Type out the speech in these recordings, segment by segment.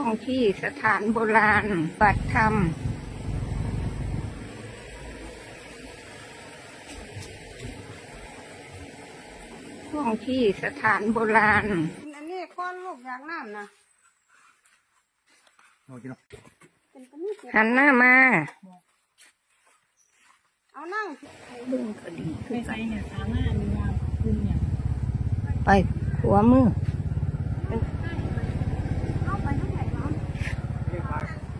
ช่วงที่สถานโบราณปัดธรรม ช่วงที่สถานโบราณ อันนี้ก้อนลูกอยากน้ำนะโอ้กินเนาะเป็นตัวนี้เก็บหันหน้ามา เอานั่งเบึ้งก็ดีไปใส่เนี่ยสามารถมีวางคุณเนี่ย ไปหัวมือ เอาไปทั้งไหนเนาะ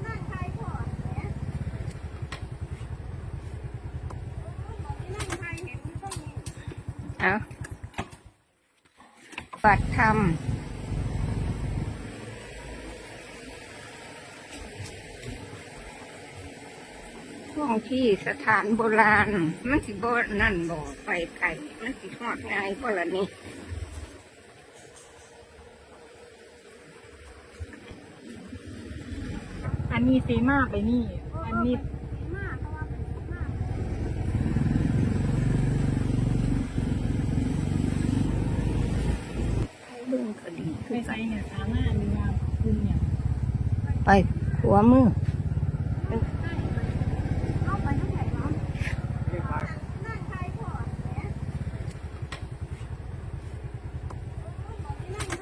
นั่งใครพ่อเนี่ยนั่งใครเห็นมันต้องมี เอาปัดธรรมช่วงที่สถานโบราณ มันสิบ่นั่นบ่ไปไก่มันสิหอดง่ายก็ละนี่อันนี้ซีมากไปนี่ อันนี้ มากเพราะว่าเป็นมาก เบึ้งก็ดี ไปใส่เนี่ยสามารถมีวางคุณเนี่ย ไปหัวมือ เอาไปทั้งไหนเนาะนั่งใครพ่อเนี่ยนั่งใค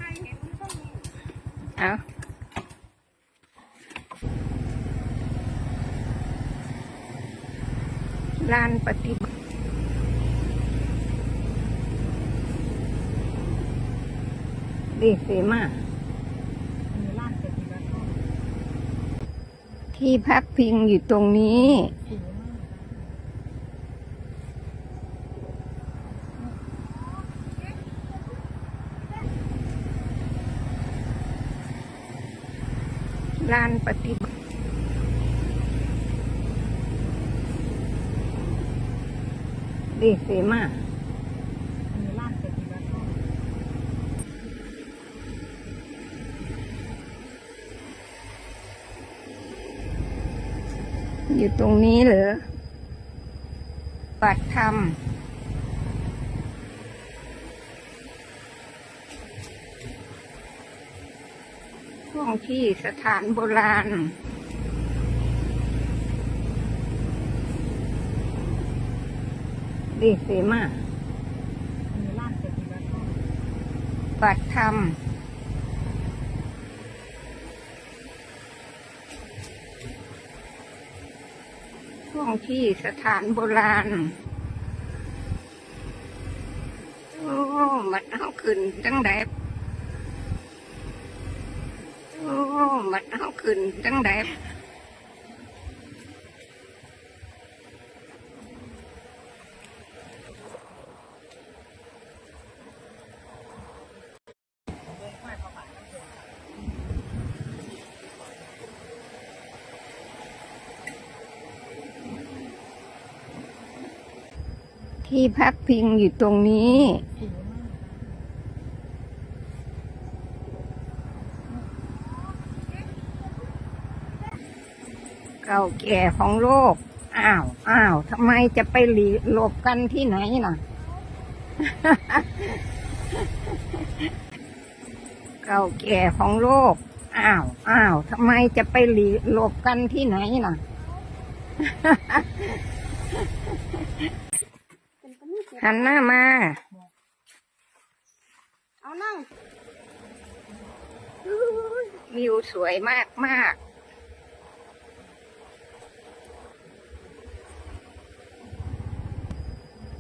รเห็นมันต้องมีเอาลานปฏิบัติดีเสมา อันนี้ล่างเสร็จแล้วก็ ที่พักพิงอยู่ตรงนี้ ลานปฏิบัติดีเสมา อันนี้ล่างเสร็จแล้วก็ อยู่ตรงนี้เหรอปัดธรรมช่วงที่สถานโบราณดีเสมาอันนี้ล่างเสร็จแล้วก็ปัดธรรม ช่วง ที่สถานโบราณ โอ้มัดเอาขึ้นจังแดบโอ้มัดเอาขึ้นจังแด ที่พักพิงอยู่ตรงนี้ เก่าแก่ของโลก อ้าว อ้าวทำไมจะไปหลีหลบกันที่ไหนน่ะ เก่าแก่ของโลก อ้าว อ้าวทำไมจะไปหลีหลบกันที่ไหนน่ะ เป็นตัวนี้เก็บ หันหน้ามา เอานั่ง วิวสวยมากมาก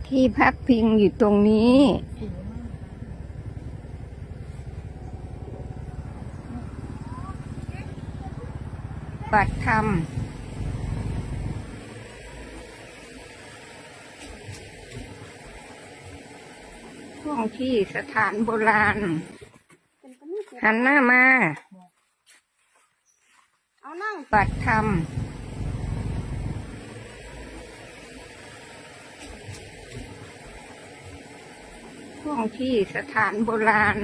ที่พักพิงอยู่ตรงนี้สีมากปัดธรรม ช่วง ที่สถานโบราณเป็นตัวนี้เก็บหันหน้ามา เอานั่งปัดธรรมช่วงที่สถานโบราณ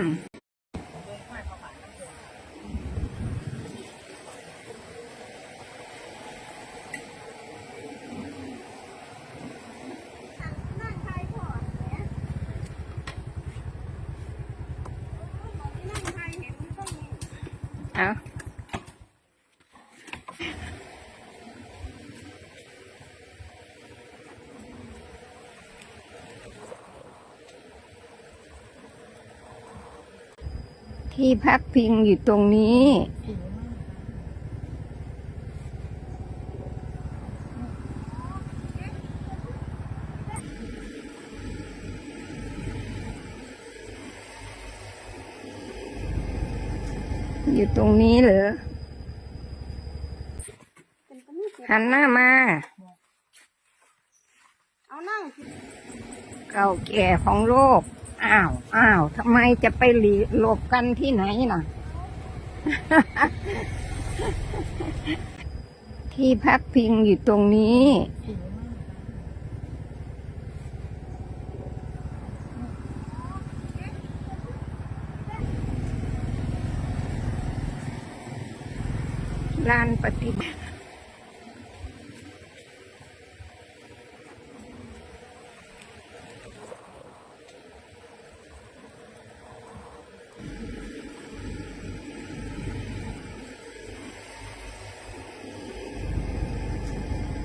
เที่พักพิงอยู่ตรงนี้ ตรงนี้เหรอ หันหน้ามา เอานั่งเก่าแก่ของโลก อ้าวอ้าวทำไมจะไปหลีหลบกันที่ไหนน่ะ ที่พักพิงอยู่ตรงนี้ ผิวมาก ลานปฏิบัติ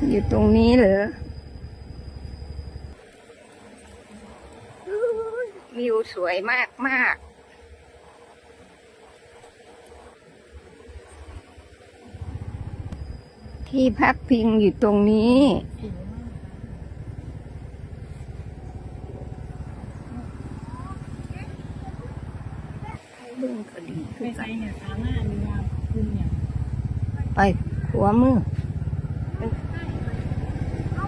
อยู่ตรงนี้เหรอวิวสวยมากมาก ที่พักพิงอยู่ตรงนี้ผิวมากเรื่องคดีไปใส่เนี่ยสามารถหรือว่าคุณเนี่ยไปขัวมือเก้า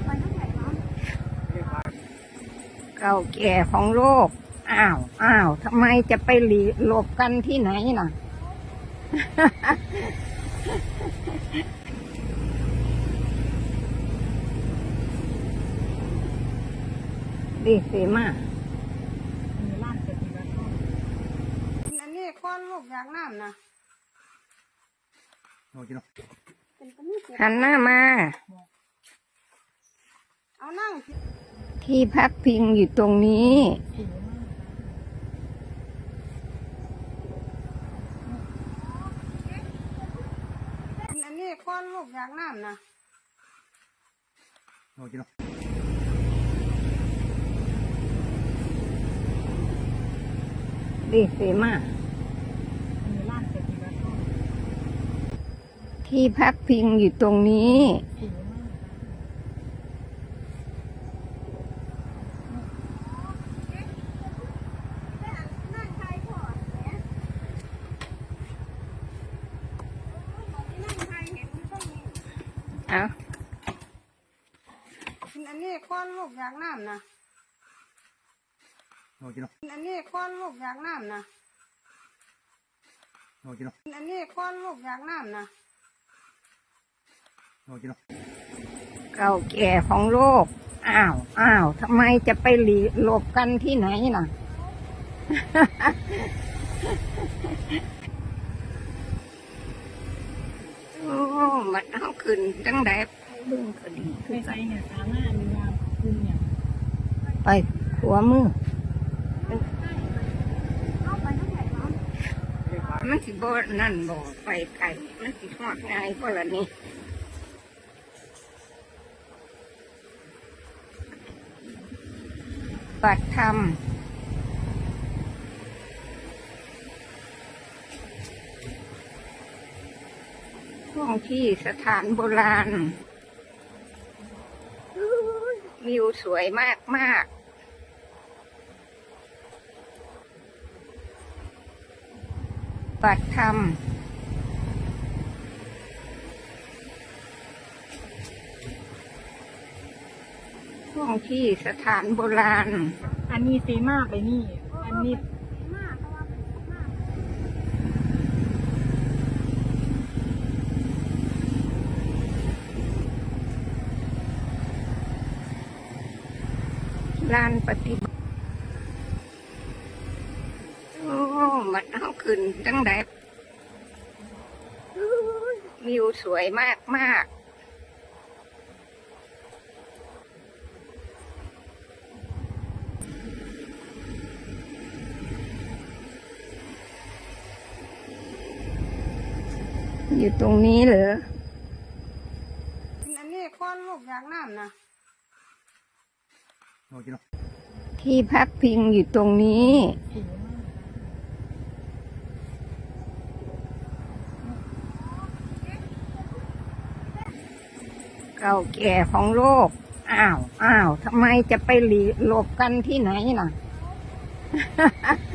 เก่าแก่ของโลก อ้าว อ้าวทำไมจะไปหลีหลบกันที่ไหนน่ะ ดีเสมามีร้านปฏิบัติธรรมอันนี้ก้อนลูกอยากน้ำนะเป็นก็มีเจ็บหันหน้ามาเอานั่งสิที่พักพิงอยู่ตรงนี้ผิวมากอันนี้ก้อนลูกอยากน้ำนะ ดีเสมามีร้านปฏิบัติธรรมที่พักพิงอยู่ตรงนี้ผิวมากนั่งใครพ่อเนี่ยนั่งใครเห็นมันต้ องมีเอาอันนี้ก้อนลูกอยากน้ำนะอันนี้ก้อนลูกอยากน้ำนะอันนี้ก้อนลูกอยากน้ำนะเก่าแก่ของโลก อ้าว อ้าวทำไมจะไปหลีหลบกันที่ไหนน่ะ โอ้มันเอาขึ้นจังไดเรื่องคดีไปใส่เนี่ยสามารถหรือว่าคุณเนี่ย ไปขัวมือ เอาไปทั้งไหนเนาะ มันสิบ่นั่นบ่ไปไก่มันสิทอดง่ายกว่าละนี่ปัดธรรมท่องที่สถานโบราณ วิวสวยมากมาก ๆปัดธรรม ท่องที่สถานโบราณ อันนี้เซมาไปนี่ อันนี้มากเพราะว่าเป็นมากลานปฏิบัติ โอ้ มันเอา ขึ้นจังไดวิวสวยมากมากๆอยู่ตรงนี้เหรออันนี้ก้อนลูกอยากน้ำนะที่พักพิงอยู่ตรงนี้ ผิวมาก เก่าแก่ของโลก อ้าว อ้าวทำไมจะไปหลีหลบกันที่ไหนน่ะ